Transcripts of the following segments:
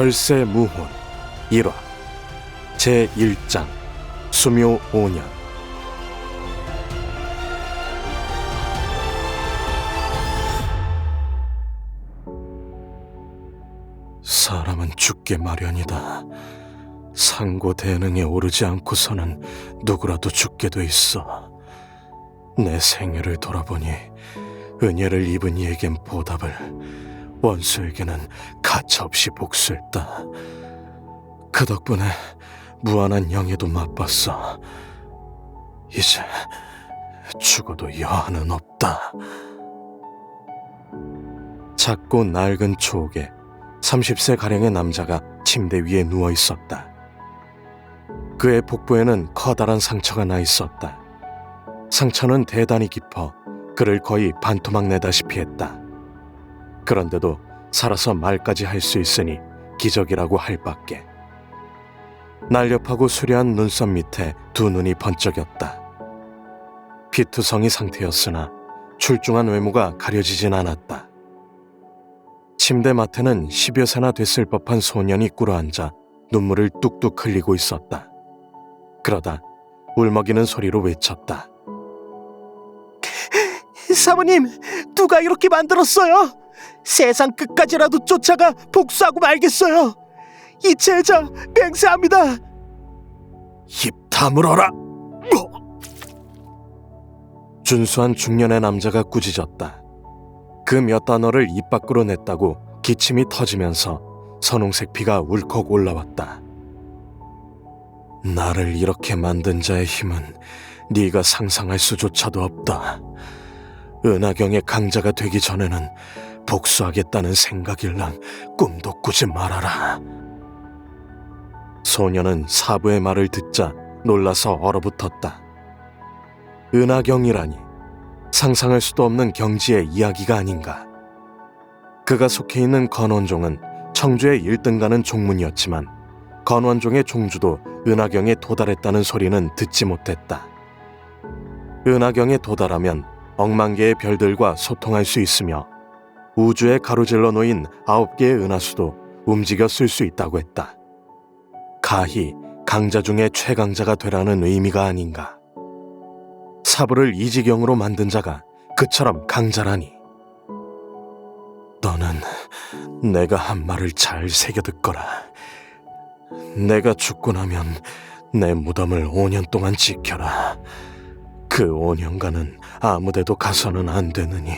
절세 무혼 1화 제1장 수묘 5년 사람은 죽게 마련이다. 상고 대능에 오르지 않고서는 누구라도 죽게 돼 있어. 내 생애를 돌아보니 은혜를 입은 이에겐 보답을 원수에게는 가차없이 복수했다. 그 덕분에 무한한 영예도 맛봤어. 이제 죽어도 여한은 없다. 작고 낡은 초옥에 30세 가량의 남자가 침대 위에 누워 있었다. 그의 복부에는 커다란 상처가 나 있었다. 상처는 대단히 깊어 그를 거의 반토막 내다시피 했다. 그런데도 살아서 말까지 할 수 있으니 기적이라고 할 밖에. 날렵하고 수려한 눈썹 밑에 두 눈이 번쩍였다. 피투성이 상태였으나 출중한 외모가 가려지진 않았다. 침대 맡에는 10여 세나 됐을 법한 소년이 꿇어앉아 눈물을 뚝뚝 흘리고 있었다. 그러다 울먹이는 소리로 외쳤다. 사모님, 누가 이렇게 만들었어요? 세상 끝까지라도 쫓아가 복수하고 말겠어요. 이 제자 맹세합니다. 입 다물어라! 준수한 중년의 남자가 꾸짖었다. 그 몇 단어를 입 밖으로 냈다고 기침이 터지면서 선홍색 피가 울컥 올라왔다. 나를 이렇게 만든 자의 힘은 네가 상상할 수조차도 없다. 은하경의 강자가 되기 전에는 복수하겠다는 생각일랑 꿈도 꾸지 말아라. 소녀는 사부의 말을 듣자 놀라서 얼어붙었다. 은하경이라니 상상할 수도 없는 경지의 이야기가 아닌가. 그가 속해 있는 건원종은 청주의 1등가는 종문이었지만 건원종의 종주도 은하경에 도달했다는 소리는 듣지 못했다. 은하경에 도달하면 억만 개의 별들과 소통할 수 있으며 우주에 가로질러 놓인 아홉 개의 은하수도 움직여 쓸 수 있다고 했다. 가히 강자 중에 최강자가 되라는 의미가 아닌가. 사부를 이 지경으로 만든 자가 그처럼 강자라니. 너는 내가 한 말을 잘 새겨듣거라. 내가 죽고 나면 내 무덤을 5년 동안 지켜라. 그 5년간은 아무데도 가서는 안 되느니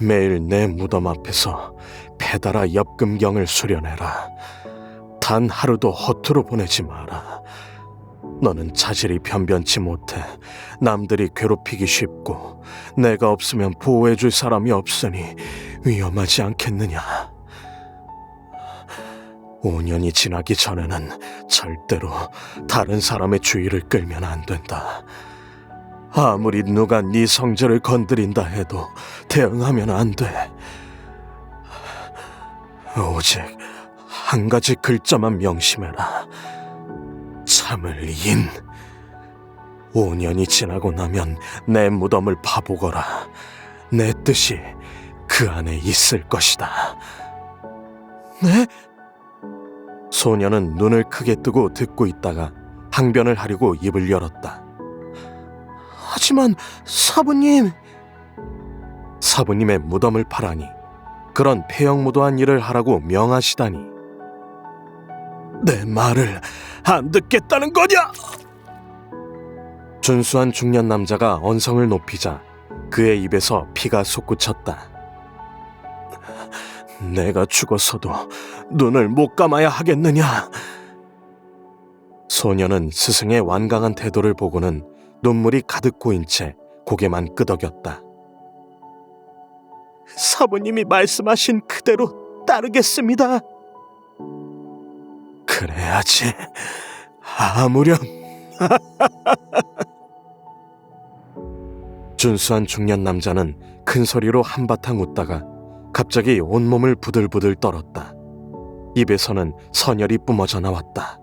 매일 내 무덤 앞에서 페달아 엽금경을 수련해라. 단 하루도 허투루 보내지 마라. 너는 자질이 변변치 못해 남들이 괴롭히기 쉽고 내가 없으면 보호해줄 사람이 없으니 위험하지 않겠느냐. 5년이 지나기 전에는 절대로 다른 사람의 주의를 끌면 안 된다. 아무리 누가 네 성질을 건드린다 해도 대응하면 안 돼. 오직 한 가지 글자만 명심해라. 참을 인. 5년이 지나고 나면 내 무덤을 파보거라. 내 뜻이 그 안에 있을 것이다. 네? 소녀는 눈을 크게 뜨고 듣고 있다가 항변을 하려고 입을 열었다. 하지만 사부님, 사부님의 무덤을 파라니 그런 폐영무도한 일을 하라고 명하시다니 내 말을 안 듣겠다는 거냐? 준수한 중년 남자가 언성을 높이자 그의 입에서 피가 솟구쳤다. 내가 죽어서도 눈을 못 감아야 하겠느냐? 소녀는 스승의 완강한 태도를 보고는 눈물이 가득 고인 채 고개만 끄덕였다. 사부님이 말씀하신 그대로 따르겠습니다. 그래야지. 아무렴. 준수한 중년 남자는 큰 소리로 한바탕 웃다가 갑자기 온몸을 부들부들 떨었다. 입에서는 선열이 뿜어져 나왔다.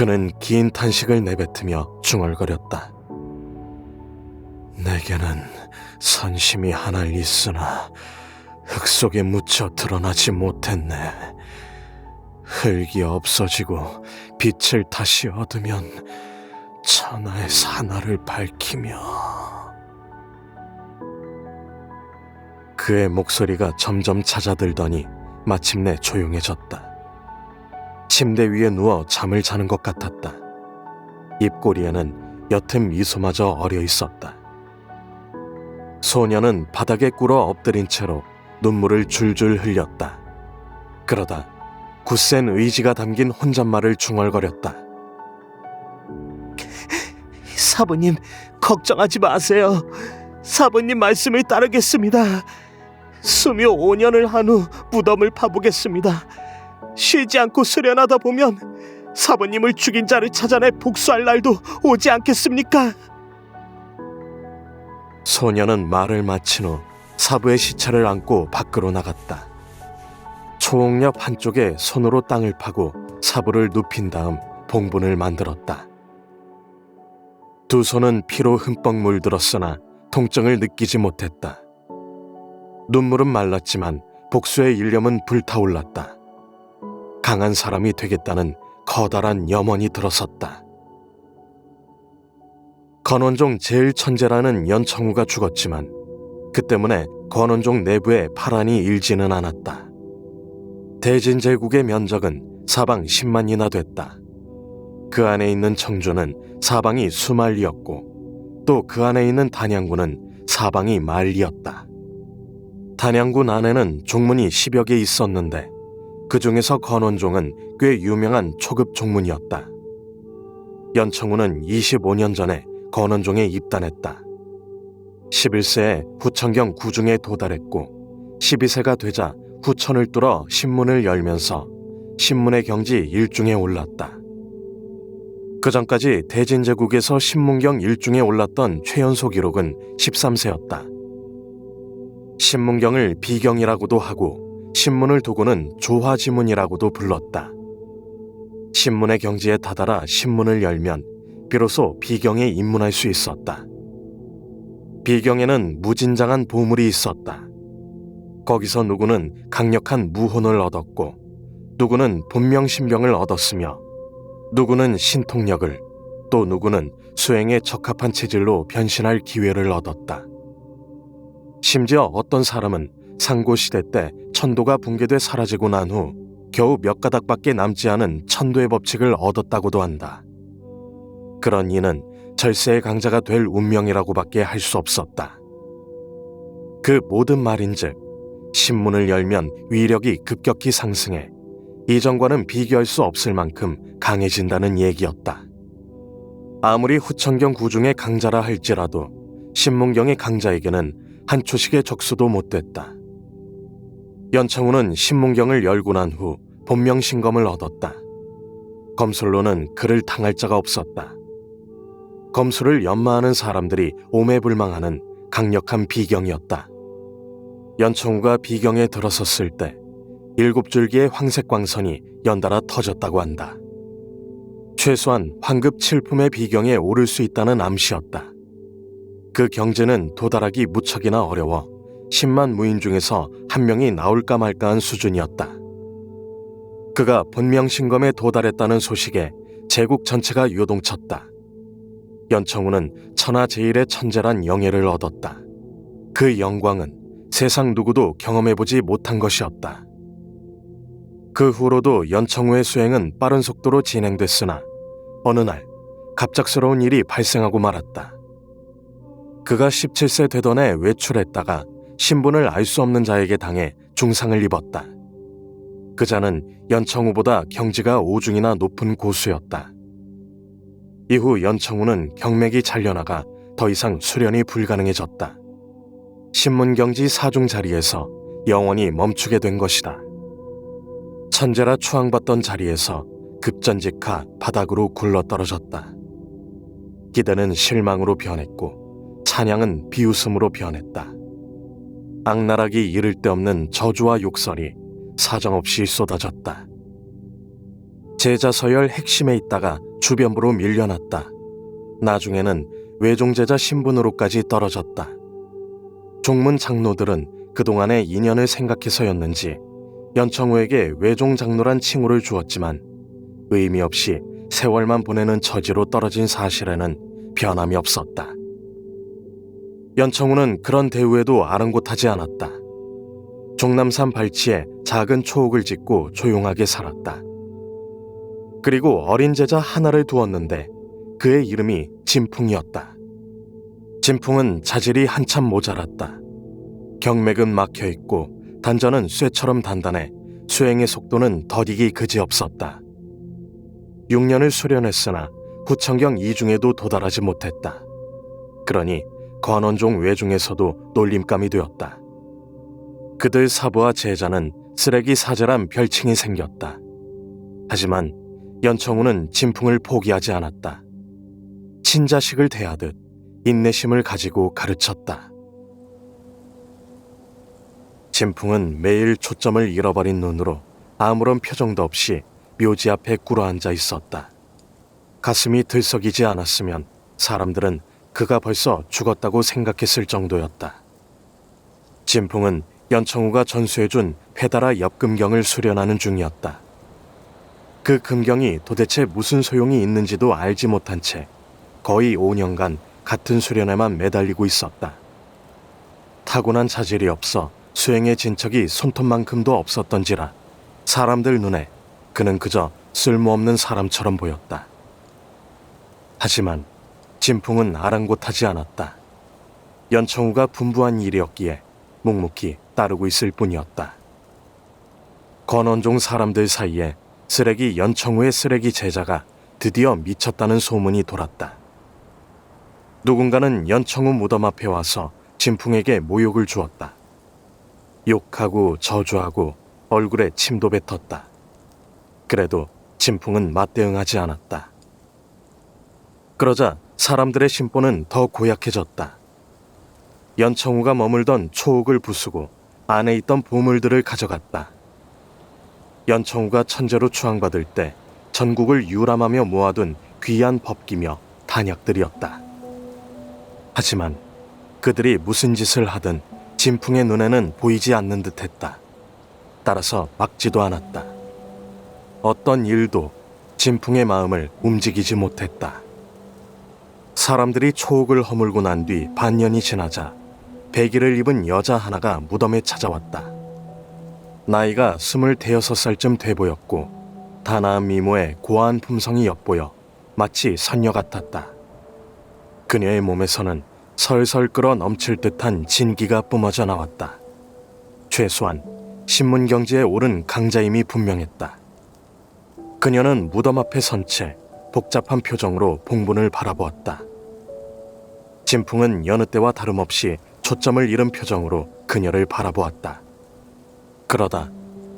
그는 긴 탄식을 내뱉으며 중얼거렸다. 내게는 선심이 하나 있으나 흙 속에 묻혀 드러나지 못했네. 흙이 없어지고 빛을 다시 얻으면 천하의 산하를 밝히며 그의 목소리가 점점 잦아들더니 마침내 조용해졌다. 침대 위에 누워 잠을 자는 것 같았다. 입꼬리에는 옅은 미소마저 어려 있었다. 소녀는 바닥에 꿇어 엎드린 채로 눈물을 줄줄 흘렸다. 그러다 굳센 의지가 담긴 혼잣말을 중얼거렸다. 사부님, 걱정하지 마세요. 사부님 말씀을 따르겠습니다. 수묘 5년을 한 후 무덤을 파보겠습니다. 쉬지 않고 수련하다 보면 사부님을 죽인 자를 찾아내 복수할 날도 오지 않겠습니까? 소녀는 말을 마친 후 사부의 시체를 안고 밖으로 나갔다. 초옥옆 한쪽에 손으로 땅을 파고 사부를 눕힌 다음 봉분을 만들었다. 두 손은 피로 흠뻑 물들었으나 통증을 느끼지 못했다. 눈물은 말랐지만 복수의 일념은 불타올랐다. 강한 사람이 되겠다는 커다란 염원이 들어섰다. 건원종 제일 천재라는 연청우가 죽었지만 그 때문에 건원종 내부에 파란이 일지는 않았다. 대진 제국의 면적은 사방 10만이나 됐다. 그 안에 있는 청주는 사방이 수만리였고 또 그 안에 있는 단양군은 사방이 만리였다. 단양군 안에는 종문이 10여 개 있었는데 그 중에서 건원종은 꽤 유명한 초급 종문이었다. 연청우는 25년 전에 건원종에 입단했다. 11세에 후천경 구중에 도달했고 12세가 되자 후천을 뚫어 신문을 열면서 신문의 경지 일중에 올랐다. 그 전까지 대진제국에서 신문경 일중에 올랐던 최연소 기록은 13세였다. 신문경을 비경이라고도 하고 신문을 두고는 조화지문이라고도 불렀다. 신문의 경지에 다다라 신문을 열면 비로소 비경에 입문할 수 있었다. 비경에는 무진장한 보물이 있었다. 거기서 누구는 강력한 무혼을 얻었고, 누구는 본명신병을 얻었으며, 누구는 신통력을, 또 누구는 수행에 적합한 체질로 변신할 기회를 얻었다. 심지어 어떤 사람은 상고시대 때 천도가 붕괴돼 사라지고 난 후 겨우 몇 가닥밖에 남지 않은 천도의 법칙을 얻었다고도 한다. 그런 이는 절세의 강자가 될 운명이라고밖에 할 수 없었다. 그 모든 말인즉 신문을 열면 위력이 급격히 상승해 이전과는 비교할 수 없을 만큼 강해진다는 얘기였다. 아무리 후천경 구중의 강자라 할지라도 신문경의 강자에게는 한 초씩의 적수도 못 됐다. 연청우는 신문경을 열고 난 후 본명신검을 얻었다. 검술로는 그를 당할 자가 없었다. 검술을 연마하는 사람들이 오매불망하는 강력한 비경이었다. 연청우가 비경에 들어섰을 때 일곱 줄기의 황색 광선이 연달아 터졌다고 한다. 최소한 황급 7품의 비경에 오를 수 있다는 암시였다. 그 경제는 도달하기 무척이나 어려워 10만 무인 중에서 한 명이 나올까 말까한 수준이었다. 그가 본명신검에 도달했다는 소식에 제국 전체가 요동쳤다. 연청우는 천하제일의 천재란 영예를 얻었다. 그 영광은 세상 누구도 경험해보지 못한 것이었다. 그 후로도 연청우의 수행은 빠른 속도로 진행됐으나 어느 날 갑작스러운 일이 발생하고 말았다. 그가 17세 되던 해 외출했다가 신분을 알 수 없는 자에게 당해 중상을 입었다. 그 자는 연청우보다 경지가 5중이나 높은 고수였다. 이후 연청우는 경맥이 잘려나가 더 이상 수련이 불가능해졌다. 신문경지 사중 자리에서 영원히 멈추게 된 것이다. 천재라 추앙받던 자리에서 급전직하 바닥으로 굴러떨어졌다. 기대는 실망으로 변했고 찬양은 비웃음으로 변했다. 악나락이 이를 데 없는 저주와 욕설이 사정없이 쏟아졌다. 제자 서열 핵심에 있다가 주변부로 밀려났다. 나중에는 외종제자 신분으로까지 떨어졌다. 종문 장로들은 그동안의 인연을 생각해서였는지 연청우에게 외종 장로란 칭호를 주었지만 의미 없이 세월만 보내는 처지로 떨어진 사실에는 변함이 없었다. 연청우는 그런 대우에도 아랑곳하지 않았다. 종남산 발치에 작은 초옥을 짓고 조용하게 살았다. 그리고 어린 제자 하나를 두었는데 그의 이름이 진풍이었다. 진풍은 자질이 한참 모자랐다. 경맥은 막혀 있고 단전은 쇠처럼 단단해 수행의 속도는 더디기 그지없었다. 6년을 수련했으나 구청경 이중에도 도달하지 못했다. 그러니 관원종 외중에서도 놀림감이 되었다. 그들 사부와 제자는 쓰레기 사제란 별칭이 생겼다. 하지만 연청우는 진풍을 포기하지 않았다. 친자식을 대하듯 인내심을 가지고 가르쳤다. 진풍은 매일 초점을 잃어버린 눈으로 아무런 표정도 없이 묘지 앞에 꿇어앉아 있었다. 가슴이 들썩이지 않았으면 사람들은 그가 벌써 죽었다고 생각했을 정도였다. 진풍은 연청우가 전수해준 페다라 엽금경을 수련하는 중이었다. 그 금경이 도대체 무슨 소용이 있는지도 알지 못한 채 거의 5년간 같은 수련에만 매달리고 있었다. 타고난 자질이 없어 수행의 진척이 손톱만큼도 없었던지라 사람들 눈에 그는 그저 쓸모없는 사람처럼 보였다. 하지만 진풍은 아랑곳하지 않았다. 연청우가 분부한 일이었기에 묵묵히 따르고 있을 뿐이었다. 건원종 사람들 사이에 쓰레기 연청우의 쓰레기 제자가 드디어 미쳤다는 소문이 돌았다. 누군가는 연청우 무덤 앞에 와서 진풍에게 모욕을 주었다. 욕하고 저주하고 얼굴에 침도 뱉었다. 그래도 진풍은 맞대응하지 않았다. 그러자 사람들의 심보는 더 고약해졌다. 연청우가 머물던 초옥을 부수고 안에 있던 보물들을 가져갔다. 연청우가 천재로 추앙받을 때 전국을 유람하며 모아둔 귀한 법기며 단약들이었다. 하지만 그들이 무슨 짓을 하든 진풍의 눈에는 보이지 않는 듯했다. 따라서 막지도 않았다. 어떤 일도 진풍의 마음을 움직이지 못했다. 사람들이 초옥을 허물고 난 뒤 반년이 지나자 배기를 입은 여자 하나가 무덤에 찾아왔다. 나이가 스물대여섯 살쯤 돼 보였고 단아한 미모에 고아한 품성이 엿보여 마치 선녀 같았다. 그녀의 몸에서는 설설 끓어 넘칠 듯한 진기가 뿜어져 나왔다. 최소한 신문 경지에 오른 강자임이 분명했다. 그녀는 무덤 앞에 선 채 복잡한 표정으로 봉분을 바라보았다. 진풍은 여느 때와 다름없이 초점을 잃은 표정으로 그녀를 바라보았다. 그러다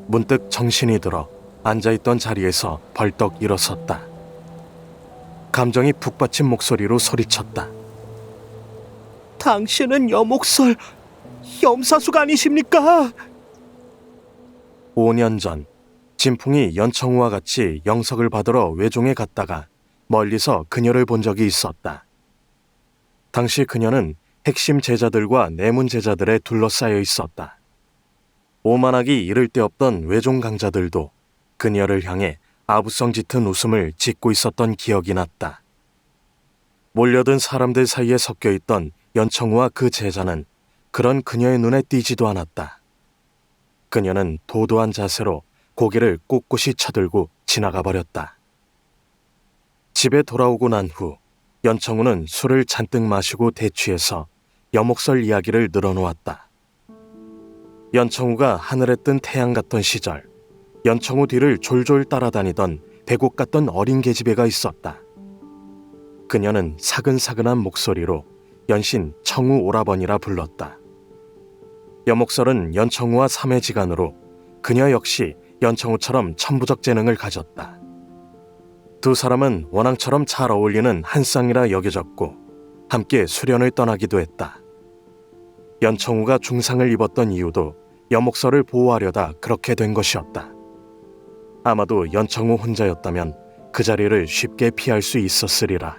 문득 정신이 들어 앉아있던 자리에서 벌떡 일어섰다. 감정이 북받친 목소리로 소리쳤다. 당신은 여목설 염사수가 아니십니까? 5년 전 진풍이 연청우와 같이 영석을 받으러 외종에 갔다가 멀리서 그녀를 본 적이 있었다. 당시 그녀는 핵심 제자들과 내문 제자들에 둘러싸여 있었다. 오만하기 이를 데 없던 외종 강자들도 그녀를 향해 아부성 짙은 웃음을 짓고 있었던 기억이 났다. 몰려든 사람들 사이에 섞여 있던 연청우와 그 제자는 그런 그녀의 눈에 띄지도 않았다. 그녀는 도도한 자세로 고개를 꼿꼿이 쳐들고 지나가 버렸다. 집에 돌아오고 난 후 연청우는 술을 잔뜩 마시고 대취해서 여목설 이야기를 늘어놓았다. 연청우가 하늘에 뜬 태양 같던 시절, 연청우 뒤를 졸졸 따라다니던 배곡 같던 어린 계집애가 있었다. 그녀는 사근사근한 목소리로 연신 청우 오라버니라 불렀다. 여목설은 연청우와 삼회지간으로 그녀 역시 연청우처럼 천부적 재능을 가졌다. 두 사람은 원앙처럼 잘 어울리는 한 쌍이라 여겨졌고 함께 수련을 떠나기도 했다. 연청우가 중상을 입었던 이유도 여목설을 보호하려다 그렇게 된 것이었다. 아마도 연청우 혼자였다면 그 자리를 쉽게 피할 수 있었으리라.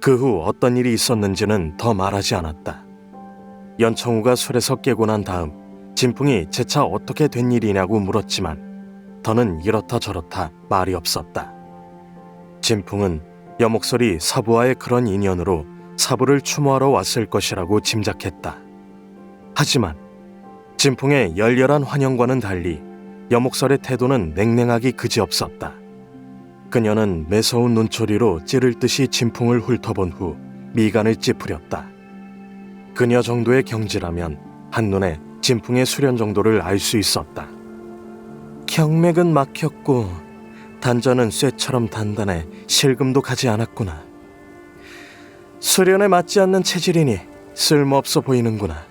그 후 어떤 일이 있었는지는 더 말하지 않았다. 연청우가 술에서 깨고 난 다음 진풍이 재차 어떻게 된 일이냐고 물었지만 더는 이렇다 저렇다 말이 없었다. 진풍은 여목설이 사부와의 그런 인연으로 사부를 추모하러 왔을 것이라고 짐작했다. 하지만 진풍의 열렬한 환영과는 달리 여목설의 태도는 냉랭하기 그지없었다. 그녀는 매서운 눈초리로 찌를 듯이 진풍을 훑어본 후 미간을 찌푸렸다. 그녀 정도의 경지라면 한눈에 진풍의 수련 정도를 알 수 있었다. 경맥은 막혔고 단전은 쇠처럼 단단해 실금도 가지 않았구나. 수련에 맞지 않는 체질이니 쓸모없어 보이는구나.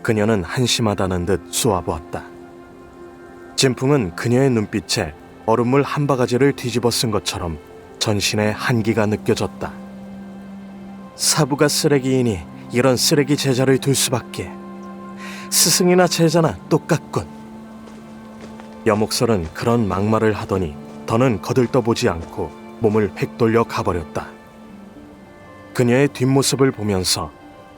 그녀는 한심하다는 듯 쏘아보았다. 진풍은 그녀의 눈빛에 얼음물 한 바가지를 뒤집어 쓴 것처럼 전신에 한기가 느껴졌다. 사부가 쓰레기이니 이런 쓰레기 제자를 둘 수밖에. 스승이나 제자나 똑같군. 여목설은 그런 막말을 하더니 더는 거들떠보지 않고 몸을 획 돌려 가버렸다. 그녀의 뒷모습을 보면서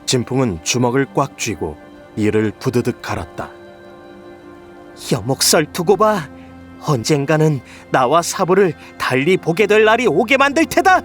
진풍은 주먹을 꽉 쥐고 이를 부드득 갈았다. 여목설 두고 봐. 언젠가는 나와 사부를 달리 보게 될 날이 오게 만들 테다.